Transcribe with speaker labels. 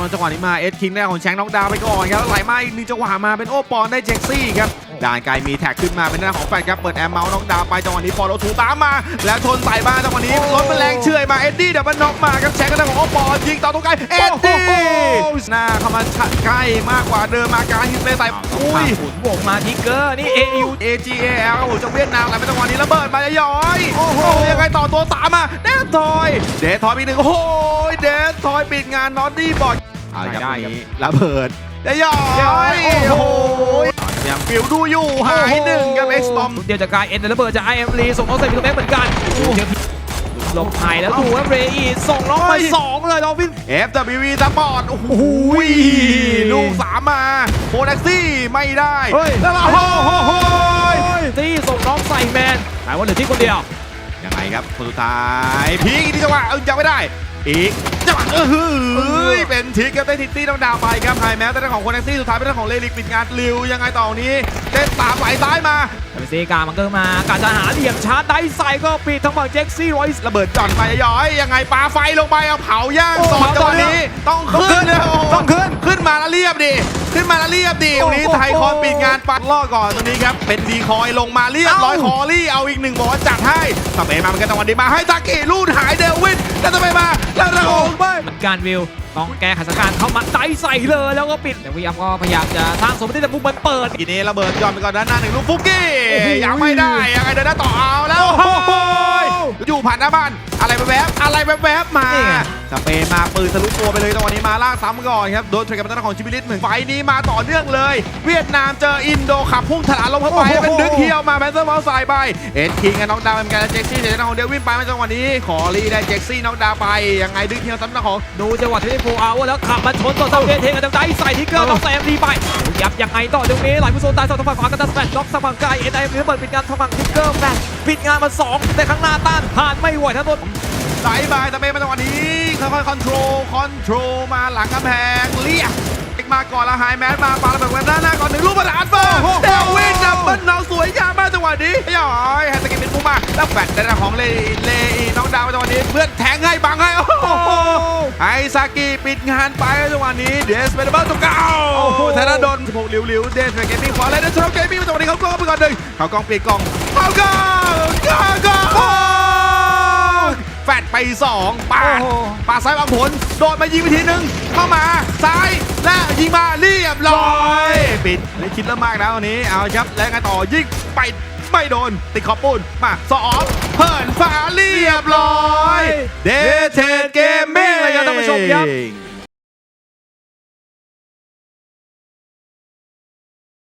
Speaker 1: ตอนจังหวะนี้มาเอ็ดคิงได้ของแชงน็อกดาวน์ไปก่อนครับแล้วไหลมาอีกหนึ่งจังหวะมาเป็นโอปอนได้เจ็กซี่ครับด่านไกลมีแท็กขึ้นมาเป็นหน้าของแฟนครับเปิดแอมเมาส์น็อกดาวน์ไปจังหวะนี้ฟอลโลทูตามมา แล้วชนใส่บ้านจังหวะนี้รถมันแรงเฉื่อยมาเอ็ดดี้เดี๋ยวมันน็อกมาครับแชงก็ได้ของโอปอนยิงต่อตรงไกลเอ็ดดี้หน้าเข้ามาใกล้มากกว่าเดิมมาการยิงไปใส่อุ้ย
Speaker 2: ขุนวงมาทิกเกอร์นี่ AU
Speaker 1: AGAL ครับผมจากเวียดนามไหลไปจังหวะนี้ระเบิดมาย้อยโอ้โหยังไงต่อตัวตามมาเดททอยเดททอยปีหนึ่งโอ้โหเดททอยปิดงานนอตตี้บอดเอาละครับ
Speaker 2: ได้
Speaker 1: ตรง
Speaker 2: ครับ
Speaker 1: นี้ระเบิดได้ย้อยโอ้โหยังฟิวดูอยู่หายหนึ่งกับ X Bomb
Speaker 2: เดียวจากการเอ็นระเบิดจาก IM ลีส่งน้องใส่พิโตแม็กเหมือนกันเจอหลบไทยแล้วดูครับเรอีส่งน้องไปสองเลยดอลฟิน
Speaker 1: FWV สปอร์ตโอ้โหลูกสามมาโคแท็กซี่ไม่ได้
Speaker 2: เฮ้ย
Speaker 1: แล้วเราโอ้โห
Speaker 2: ที่ส่งน้องใส่แมนแต่ว่าเหลือที่คนเดียว
Speaker 1: ยังไงครับคนสุดท้ายพีกอีกที่จังหวะเออยังไม่ได้อีก จังหวะเออหือเป็นทิกครับได้ทิตตี้ต้องดาวไปครับไฮแมสได้ของคนแท็กซี่สุดท้ายเป็นเรื่องของเลลิกปิดงานลิวยังไงต่อนี้เต้นตามไหลซ้ายมา
Speaker 2: เอเซีกามันก็มาการจะหาเหลี่ยมชาร์จได้ใส่ก็ปิดทั้งฝั่งเจ็กซี่รอยส์
Speaker 1: ระเบิดจ่อนไปย้อยยังไงปาไฟลงไปเอาเผาย่าง
Speaker 2: โอ้
Speaker 1: สอง
Speaker 2: เผา
Speaker 1: จังหวะ
Speaker 2: ต่อเนื่อง
Speaker 1: นี้ต้องขึ้นเลยโโห
Speaker 2: ต้องขึ้น
Speaker 1: ขึ้นมาแล้วเรียบดิขึ้นมาแล้วเรียบดิตรงนี้
Speaker 2: โอ้โห
Speaker 1: ไทยคอนปิดงานปัดล่อก่อนตรงนี้ครับ เป็นดีคอยลงมาเรียบร้อย
Speaker 2: เอ้า
Speaker 1: คอรี่เอาอีกหนึ่งบอกว่าจัดให้สเปนมาเหมือนกันจังหวะนี้มาให้ตากิลูดหายเดวิดแล้วจะไปมาแล้วระโงไป
Speaker 2: เหมือนกันวิวต้องแก้ไขสถานการณ์เข้ามาได้ใส่เลยแล้วก็ปิดแต่วีอัมก็พยายามจะสร้างสมมติแต่ปุ๊บมันเปิด
Speaker 1: ทีนี้ระเบิดย้อนไปก่อนด้านหน้าหนึ่งลูกฟุกกี้
Speaker 2: โอ้โห
Speaker 1: ยังไม่ได้ยังไงเดินหน้าต่อเอาแล้ว
Speaker 2: โอ้โห
Speaker 1: อยู่ผ่านหน้าบ้านอะไรแวบๆอะไรแวบๆมา
Speaker 2: นี่ไง
Speaker 1: สเปนมาปืนทะลุตัวไปเลยจังหวะนี้มาล่างซ้ำก่อนครับโดนเทรดกับทางด้านของชิบิลิสเหมือนไฟล์นี้มาต่อเนื่องเลย เวียดนามเจออินโดขับพุ่งถลาลงเข้าไป
Speaker 2: โอ้โห
Speaker 1: เป็นดึกเฮียวมาแพนเซอร์บอลใส่ไปเอ็ดคิงกับน้องดาวเป็นการเจ็กซี่เดี๋ยวทางของเดวินไปมาจังหวะนี้ ขอรีได้เจ็กซี่น้องดาวไปยังไงดึกเฮียวซ้ำทางของ
Speaker 2: ดูจังหวะที่โฟเอาแล้วขับมาชนต่อเซาเกเทกับได้ใส่ทิกเกอร์ต้องใส่เอ็มดีไปยับยังไงต่อตรงนี้ไหลผู้โซนตายสองทางฝั่งขวาก็จะแฟลชล็อกทางฝั่งไกลเอ็นไอเอ็มเปิดปิดงานทางฝั่งทิกเกอร์แฟลชปิดงานมาสองแต่ข้างหน้าต้านผ่านไม่ไหวทั้งตัว
Speaker 1: ไหลไปสเปนมาจังหวะนี้ ค่อยๆคอนโทรลคอนโทรลมาหลังกำแพงเรียกมาก่อนแล้วไฮแมนมาปาระเบิดแวนด้านหน้าก่อนหนึ่งลูกประดานเฟอร์
Speaker 2: โอ้โห
Speaker 1: เดวินดับเบิลนองสวยงามมากจังหวะนี้ย่อยแฮตสกินเป็นมุมมาแล้วแบตในทางของเลเลอีน้องดาวจังหวะนี้เพื่อนแทงให้บังให้โอ้โหไอซากิปิดงานไปจังหวะนี้เดสเปเดเบิลตัวเก่า
Speaker 2: โอ้โห
Speaker 1: ธนาดล16หลิวๆเดสเปเกมมิ่งขวาเลยเดสเปเกมมิ่งจังหวะนี้เขากล้องไปก่อนหนึ่งเขากล้องปิดกล้องเขากล้องเขากล้องแฟดไปสองปาด
Speaker 2: โอ้โห
Speaker 1: ปาดซ้ายบางผล โดนมายิงไปทีนึง เข้ามาซ้ายและยิงมาเรียบร้อย ปิดเลยคิดเริ่มมากแล้ววันนี้ เอาครับ แล้วไงต่อยิงไปไม่โดน ติดขอบปูนมาสอบเพิ่นฟ้าเรียบร้อย เดทเทดเกมมิ่ง
Speaker 2: เลยครับท่านผู้ชมครับ